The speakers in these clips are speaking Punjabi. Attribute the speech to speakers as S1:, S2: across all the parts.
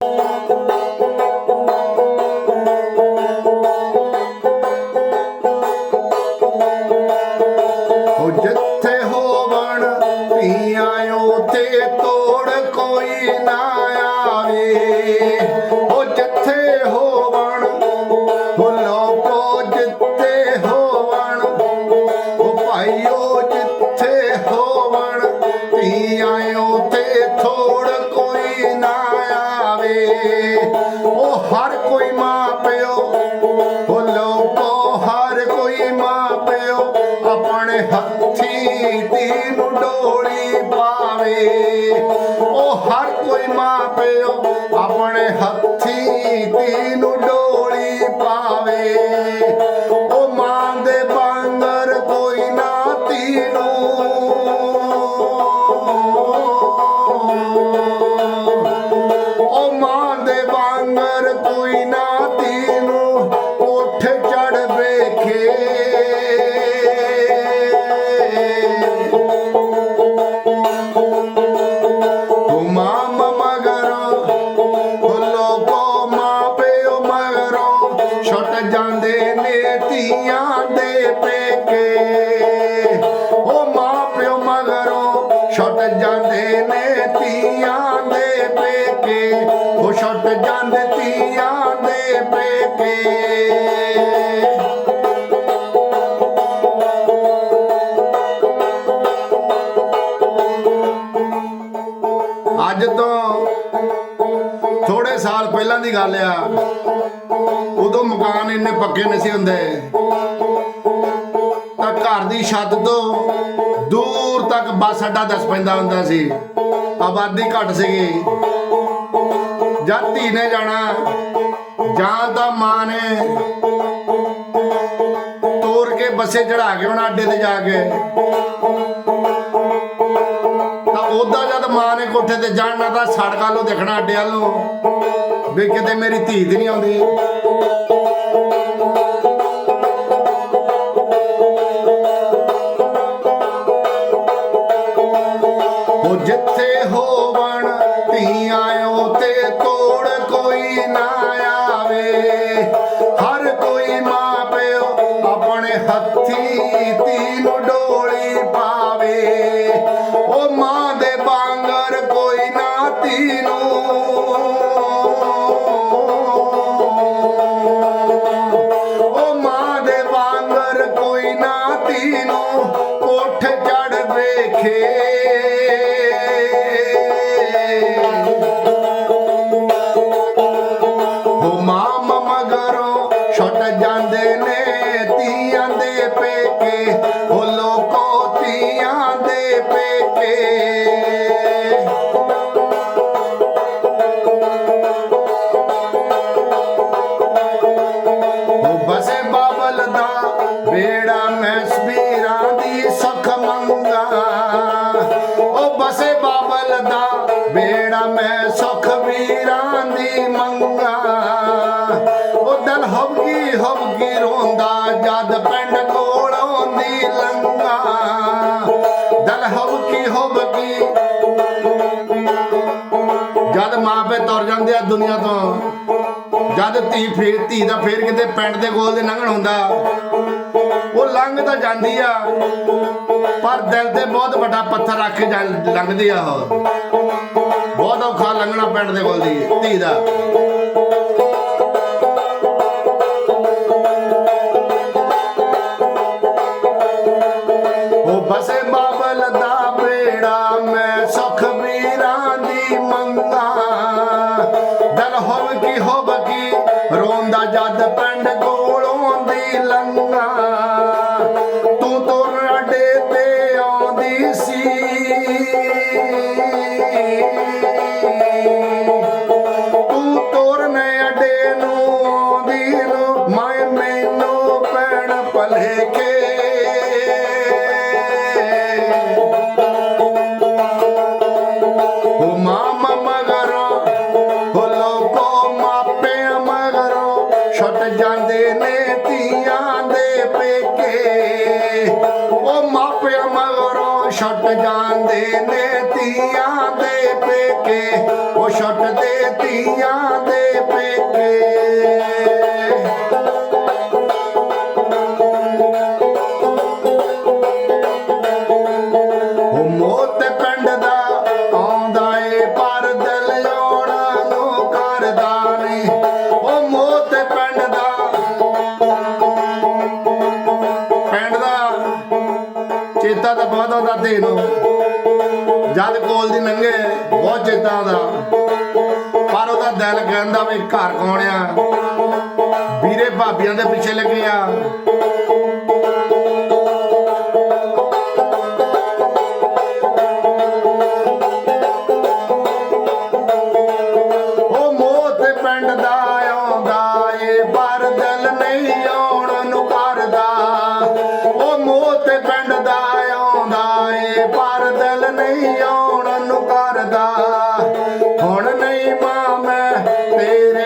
S1: ਉਹ ਜਾਂਦੇ ਨੇ ਧੀਆਂ ਦੇ ਪੇਕੇ ਪਹਿਲਾਂ ਦੀ ਗੱਲ ਆ। ਉਦੋਂ ਮਕਾਨ ਇੰਨੇ ਪੱਕੇ ਨਹੀਂ ਸੀ ਹੁੰਦੇ। ਤਾਂ ਘਰ ਦੀ ਛੱਤ ਤੋਂ ਦੂਰ ਤੱਕ ਬੱਸ ਅੱਡਾ ਦੱਸ ਪੈਂਦਾ ਹੁੰਦਾ ਸੀ। ਆਬਾਦੀ ਘੱਟ ਸੀਗੀ। ਜਦ ਧੀ ਨੇ ਜਾਣਾ, ਜਾਂ ਤਾਂ ਮਾਂ ਨੇ ਤੋਰ ਕੇ ਬੱਸੇ ਚੜਾ ਕੇ ਉਹਨਾਂ ਅੱਡੇ ਤੇ ਜਾ ਕੇ। ਤਾਂ ਉਹਦਾ ਜਦ ਮਾਂ ਨੇ ਕੋਠੇ ਤੇ ਜਾਣਾ ਤਾਂ ਸੜਕਾਂ ਨੂੰ ਦੇਖਣਾ ਅੱਡੇ ਵੱਲ ਵੀ ਕਿਤੇ ਮੇਰੀ ਧੀ ਤੇ ਨਹੀਂ ਆਉਂਦੀ। ਉਹ ਜਿੱਥੇ ਹੋਵਣ ਧੀਆਂ ਉਤੇ ਤੋੜ ਕੋਈ ਨਾ ਆਵੇ। ਹਰ ਕੋਈ ਮਾਂ ਪਿਓ ਆਪਣੇ ਹੱਥੀ ਧੀ ਨੂੰ ਡੋਲੀ ਪਾਵੇ। ਉਹ ਮਾਂ ਦੇ ਬਾਂਗਰ ਕੋਈ ਨਾ ਧੀ ਨੂੰ ਉਹ ਮਾਂ ਦੇ ਵਾਂਗਰ ਕੋਈ ਨਾ ਧੀ ਨੂੰ ਕੋਠ ਮੈਂ ਸਬੀਰਾਂ ਦੀ ਸੁਖ ਮੰਗਾ। ਉਹ ਬਸੇ ਬਾਬਲ ਦਾ ਬੇੜਾ ਮੈਂ ਸੁਖ ਵੀਰਾਂ ਦੀ ਮੰਗਾ। ਉਹ ਦਿਲ ਹਵਗੀ ਹਵਗੀ ਰੋਂਦਾ, ਜਦ ਪਿੰਡ ਕੋਲੋਂ ਦੀ ਲੰਗਾ ਦਿਲ ਹਵਗੀ ਹਵਗੀ ਜਦ ਮਾਂ ਪਿਓ ਤੁਰ ਜਾਂਦੇ ਆ ਦੁਨੀਆ ਤੋਂ, ਜਦ ਧੀ ਫੇਰ ਧੀ ਦਾ ਫੇਰ ਕਿਤੇ ਪਿੰਡ ਦੇ ਕੋਲ ਦੇ ਲੰਘਣ ਹੁੰਦਾ। ਲੰਘ ਤਾਂ ਜਾਂਦੀ ਆ, ਪਰ ਦਿਲ ਤੇ ਬਹੁਤ ਵੱਡਾ ਪੱਥਰ ਰੱਖ ਕੇ ਲੰਘਦੀ ਆ ਉਹ। ਬਹੁਤ ਔਖਾ ਲੰਘਣਾ ਪਿੰਡ ਦੇ ਕੋਲ ਦੀ ਧੀ ਦਾ। ਉਹ ਬਸੇ ਬਾਬਲ ਦਾ ਬੇੜਾ, ਮੈਂ ਸੁਖ ਵੀਰਾਂ ਦੀ ਮੰਗਾ। ਦਲ ਹੋਵ ਕੀ ਹੋਵ ਜਾਂਦੇ ਨੇ ਧੀਆਂ ਦੇ ਪੇਕੇ। ਉਹ ਮਾਪਿਆਂ ਮਗਰੋਂ ਛੱਡ ਜਾਂਦੇ ਨੇ ਧੀਆਂ ਦੇ ਪੇਕੇ। ਉਹ ਛੱਡਦੇ ਧੀਆਂ ਦੇ ਪੇਕੇ। ਬਹੁਤ ਨੂੰ। ਜਦ ਕੋਲ ਦੀ ਲੰਘੇ ਬਹੁਤ ਚੇਤਾ ਆਉਂਦਾ ਪਰ ਉਹਦਾ ਦਿਲ ਕਹਿੰਦਾ ਵੀ ਘਰ ਕੌਣ ਆ? ਵੀਰੇ ਭਾਬੀਆਂ ਦੇ ਪਿੱਛੇ ਲੱਗੇ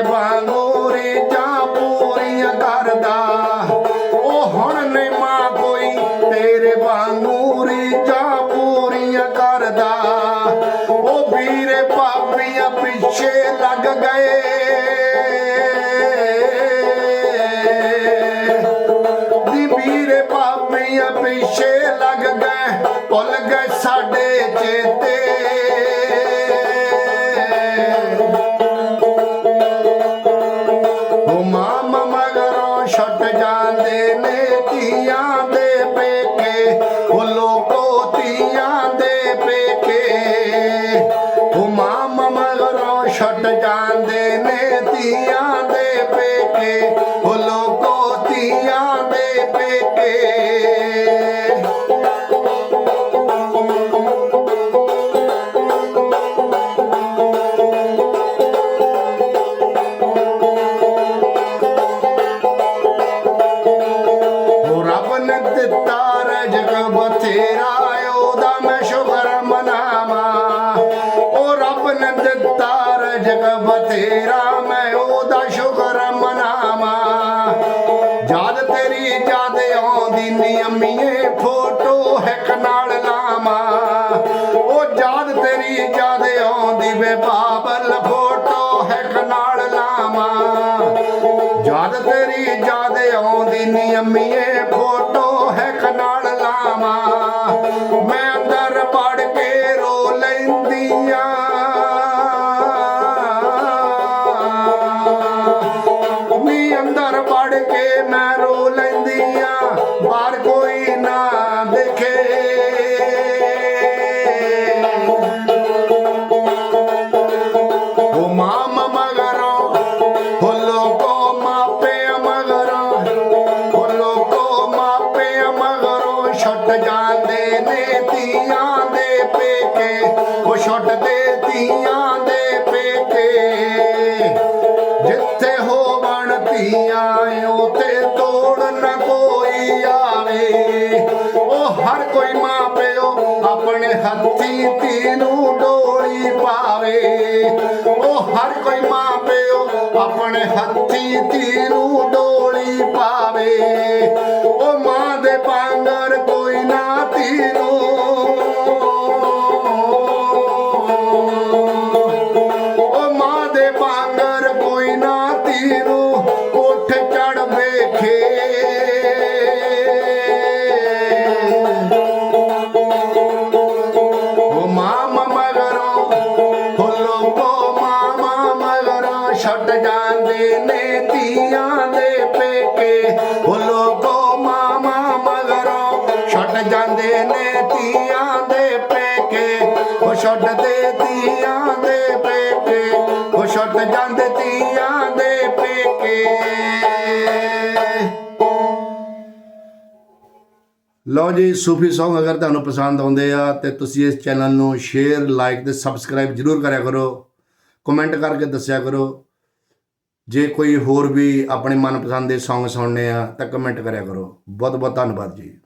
S1: ਤੇਰੇ ਵਾਂਗੂ ਰੱਬ ਨੇ ਦਿੱਤਾ ਰਜਕ ਬਥੇਰਾ, ਮੈਂ ਉਹਦਾ ਸ਼ੁਕਰ ਮਨਾਵਾਂ। ਜਦ ਤੇਰੀ ਯਾਦ ਆਉਂਦੀ ਨੀ ਫੋਟੋ ਹੈਕ ਨਾਲ ਲਾਵਾਂ। ਉਹ ਜਦ ਤੇਰੀ ਯਾਦ ਆਉਂਦੀ ਵੇ ਬਾਬਲ, ਫੋਟੋ ਹੈਕ ਨਾਲ ਲਾਵਾਂ। ਜਦ ਤੇਰੀ ਯਾਦ ਆਉਂਦੀ ਨੀ ਫੋਟੋ ਹੈ ਨਾਲ ਲਾਵਾਂ। ਮੈਂ ਅੰਦਰ ਵੜ ਰੋ ਲੈਂਦੀਆਂ, ਬਾਹਰ ਕੋਈ ਨਾ ਦੇਖੇ। ਉਹ ਮਾਮ ਮਗਰੋਂ, ਉਹ ਲੋਕੋ ਮਾਪੇ ਮਗਰੋਂ, ਉਹ ਲੋਕੋ ਮਾਪੇ ਮਗਰੋਂ ਛੱਡ ਜਾਂਦੇ ਨੇ ਧੀਆਂ ਦੇ ਪੇਕੇ, ਉਹ ਛੱਡਦੇ ਧੀਆਂ ਦੇ ਪੇਕੇ। ਜਿੱਥੇ ਹੋਵਣ ਧੀਆਂ ਉਹ ਹਰ ਕੋਈ ਮਾਂ ਪਿਓ ਆਪਣੇ ਹੱਥੀ ਧੀ ਨੂੰ ਡੋਲੀ ਪਾਵੇ। ਉਹ ਹਰ ਕੋਈ ਮਾਂ ਪਿਓ ਆਪਣੇ ਹੱਥੀ ਧੀ ਨੂੰ ਡੋਲੀ ਪਾਵੇ। ਉਹ ਮਾਂ ਦੇ ਪਾਂਗਰ ਕੋਈ ਨਾ ਧੀ ਜਾਂਦੇ ਨੇ ਧੀਆਂ ਦੇ ਪੇਕੇ। ਉਹ ਲੋਕੋ ਮਾਂ ਮਗਰੋਂ ਛੱਡ ਜਾਂਦੇ ਨੇ ਧੀਆਂ ਦੇ ਪੇਕੇ। ਉਹ ਛੱਡਦੇ ਧੀਆਂ ਦੇ ਪੇਕੇ। ਉਹ ਛੱਡ ਜਾਂਦੇ ਧੀਆਂ ਦੇ ਪੇਕੇ। ਲਓ ਜੀ, ਸੂਫੀ Song ਅਗਰ ਤੁਹਾਨੂੰ ਪਸੰਦ ਆਉਂਦੇ ਆ, ਤੇ ਤੁਸੀਂ ਇਸ ਚੈਨਲ ਨੂੰ ਸ਼ੇਅਰ ਲਾਈਕ ਤੇ ਸਬਸਕ੍ਰਾਈਬ ਜਰੂਰ ਕਰਿਆ ਕਰੋ। ਕਮੈਂਟ ਕਰਕੇ ਦੱਸਿਆ ਕਰੋ। ਜੇ ਕੋਈ ਹੋਰ ਵੀ ਆਪਣੇ ਮਨਪਸੰਦ ਦੇ Song ਸੁਣਨੇ ਆ ਤਾਂ ਕਮੈਂਟ ਕਰਿਆ ਕਰੋ। ਬਹੁਤ ਬਹੁਤ ਧੰਨਵਾਦ ਜੀ।